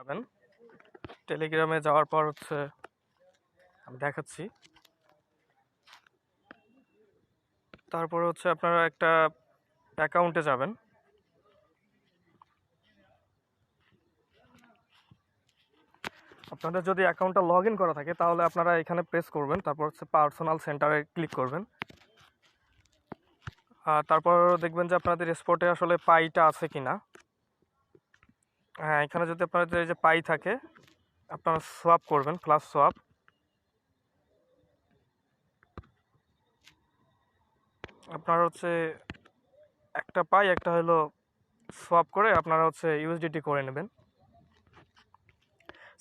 যাবেন টেলিগ্রামে যাওয়ার পর হচ্ছে আমি দেখাচ্ছি। তারপর হচ্ছে আপনারা একটা অ্যাকাউন্টে যাবেন। আপনাদের যদি অ্যাকাউন্টটা লগ ইন করা থাকে তাহলে আপনারা এখানে প্রেস করবেন, তারপর হচ্ছে পার্সোনাল সেন্টারে ক্লিক করবেন। আর তারপর দেখবেন যে আপনাদের স্পটে আসলে পাইটা আছে কিনা। হ্যাঁ এখানে যদি আপনাদের এই যে পাই থাকে, আপনারা সোয়াপ করবেন প্লাস সোয়াপ আপনার হচ্ছে একটা পাই, একটা হলো সোয়াপ করে আপনারা হচ্ছে ইউএসডিটি করে নেবেন।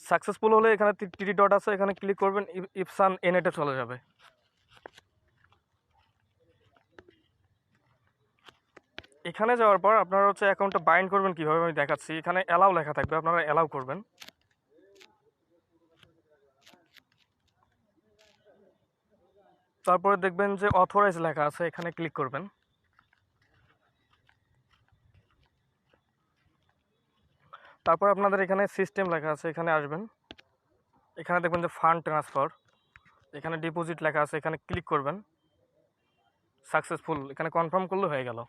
সাকসেসফুল হলে এখানে টিটি ডট আছে, এখানে ক্লিক করবেন ইপ- ইপসান এনএটে চলে যাবে। এখানে যাওয়ার পর আপনারা হচ্ছে অ্যাকাউন্টটা বাইন্ড করবেন কীভাবে আমি দেখাচ্ছি। এখানে অ্যালাউ লেখা থাকবে, আপনারা অ্যালাউ করবেন। তারপরে দেখবেন যে অথরাইজ লেখা আছে, এখানে ক্লিক করবেন। তারপর আপনাদের এখানে সিস্টেম লেখা আছে, এখানে আসবেন। এখানে দেখবেন যে ফান্ড ট্রান্সফার এখানে ডিপোজিট লেখা আছে, এখানে ক্লিক করবেন। সাকসেসফুল এখানে কনফার্ম করলে হয়ে গেল।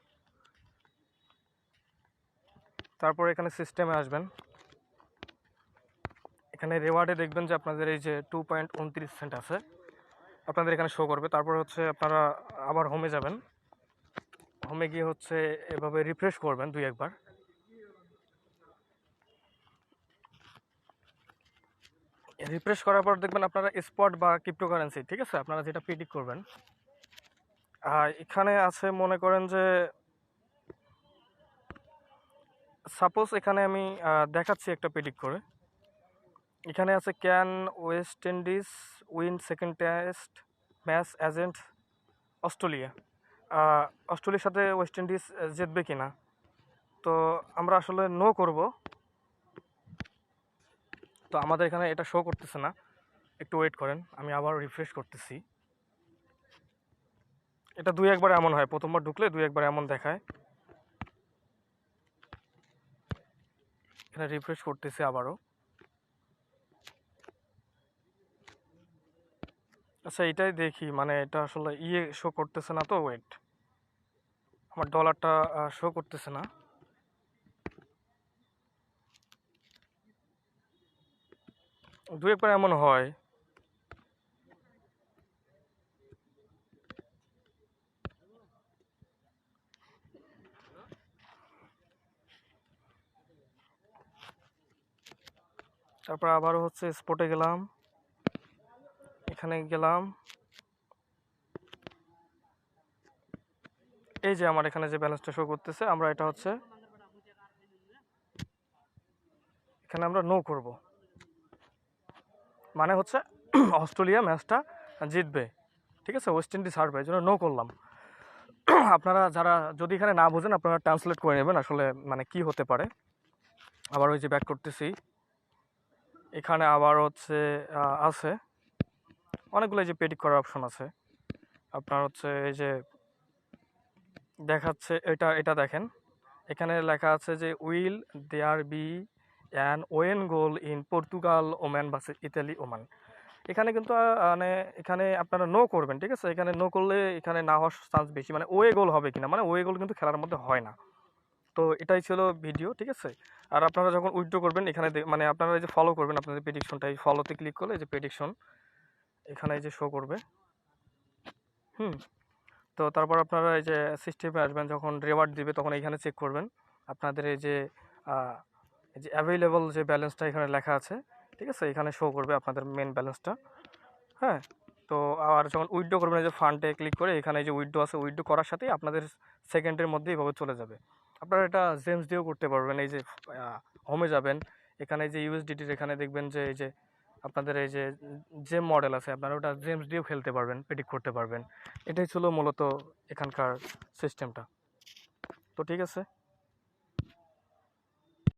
তারপর এখানে সিস্টেমে আসবেন। এখানে রেওয়ার্ডে দেখবেন যে আপনাদের এই যে টু পয়েন্ট উনত্রিশ সেন্ট আছে, আপনাদের এখানে শো করবে। তারপর হচ্ছে আপনারা আবার হোমে যাবেন। হোমে গিয়ে হচ্ছে এভাবে রিফ্রেশ করবেন দুই একবার। রিফ্রেশ করার পর দেখবেন আপনারা স্পট বা ক্রিপ্টোকারেন্সি ঠিক আছে? আপনারা যেটা প্রিডিক্ট করবেন। আর এখানে আছে মনে করেন যে সাপোজ এখানে আমি দেখাচ্ছি একটা প্রিডিক্ট করে। এখানে আছে can West Indies win second Test match against Australia অস্ট্রেলিয়ার সাথে ওয়েস্ট ইন্ডিজ জিতবে কি না তো আমরা আসলে নো করব। তো আমাদের এখানে এটা শো করতেছে না। একটু ওয়েট করেন, আমি আবার রিফ্রেশ করতেছি। এটা দুই একবার এমন হয়, প্রথমবার ঢুকলে দুই একবার এমন দেখায়। এখানে রিফ্রেশ করতেছি আবারও। আচ্ছা এটাই দেখি মানে এটা আসলে ইয়ে শো করতেছে না তো ওয়েট আমার ডলারটা শো করতেছে না। দু একবার এমন হয়। তারপর আবারও হচ্ছে স্পটে গেলাম। এখানে গেলাম। এই যে আমার এখানে যে ব্যালেন্সটা শো করতেছে, আমরা এটা হচ্ছে এখানে আমরা নো করব। মানে হচ্ছে অস্ট্রেলিয়া ম্যাচটা জিতবে। ঠিক আছে? ওয়েস্ট ইন্ডিজ হারবে, এই জন্য নো করলাম। আপনারা যারা, যদি এখানে না বোঝেন, আপনারা ট্রান্সলেট করে নেবেন আসলে মানে কি হতে পারে। আবার ওই যে ব্যাক করতেছি। এখানে আবার হচ্ছে আছে। অনেকগুলো যে পেডিক করার অপশন আছে। আপনার হচ্ছে এই যে দেখাচ্ছে, এটা এটা দেখেন। এখানে লেখা আছে যে will there be an own goal in Portugal Oman বা ইতালি ওমান এখানে কিন্তু মানে এখানে আপনারা নো করবেন, ঠিক আছে? এখানে নো করলে এখানে না হওয়ার চান্স বেশি। মানে ওয়ে গোল হবে কিনা? মানে ওয়ে গোল কিন্তু খেলার মধ্যে হয় না। তো এটাই ছিল ভিডিও, ঠিক আছে? আর আপনারা যখন উইথড্র করবেন, এখানে মানে আপনারা এই যে ফলো করবেন আপনাদের প্রেডিকশনটা এই ফলোতে ক্লিক করলে এই যে প্রেডিকশন এখানে এই যে শো করবে। হুম, তো তারপর আপনারা এই যে সিস্টেমে আসবেন, যখন রেওয়ার্ড দিবে, তখন এখানে চেক করবেন। আপনাদের এই যে এই যে অ্যাভেলেবল যে ব্যালেন্সটা এখানে লেখা আছে, ঠিক আছে? এখানে শো করবে আপনাদের মেন ব্যালেন্সটা হ্যাঁ তো আর যখন উইথড্র করবেন, এই যে ফান্ডে ক্লিক করে এখানে এই যে উইথড্র আছে উইথড্র করার সাথেই আপনাদের সেকেন্ডের মধ্যে এইভাবে চলে যাবে। আপনারা এটা জেমস দিয়েও করতে পারবেন। এই যে হোমে যাবেন, এখানে যে ইউএসডিটির এখানে দেখবেন যে, এই যে আপনাদের এই যে জেম মডেল আছে, আপনারা ওটা জেমস দিয়েও খেলতে পারবেন পেডিক করতে পারবেন। এটাই ছিল মূলত এখানকার সিস্টেমটা তো ঠিক আছে?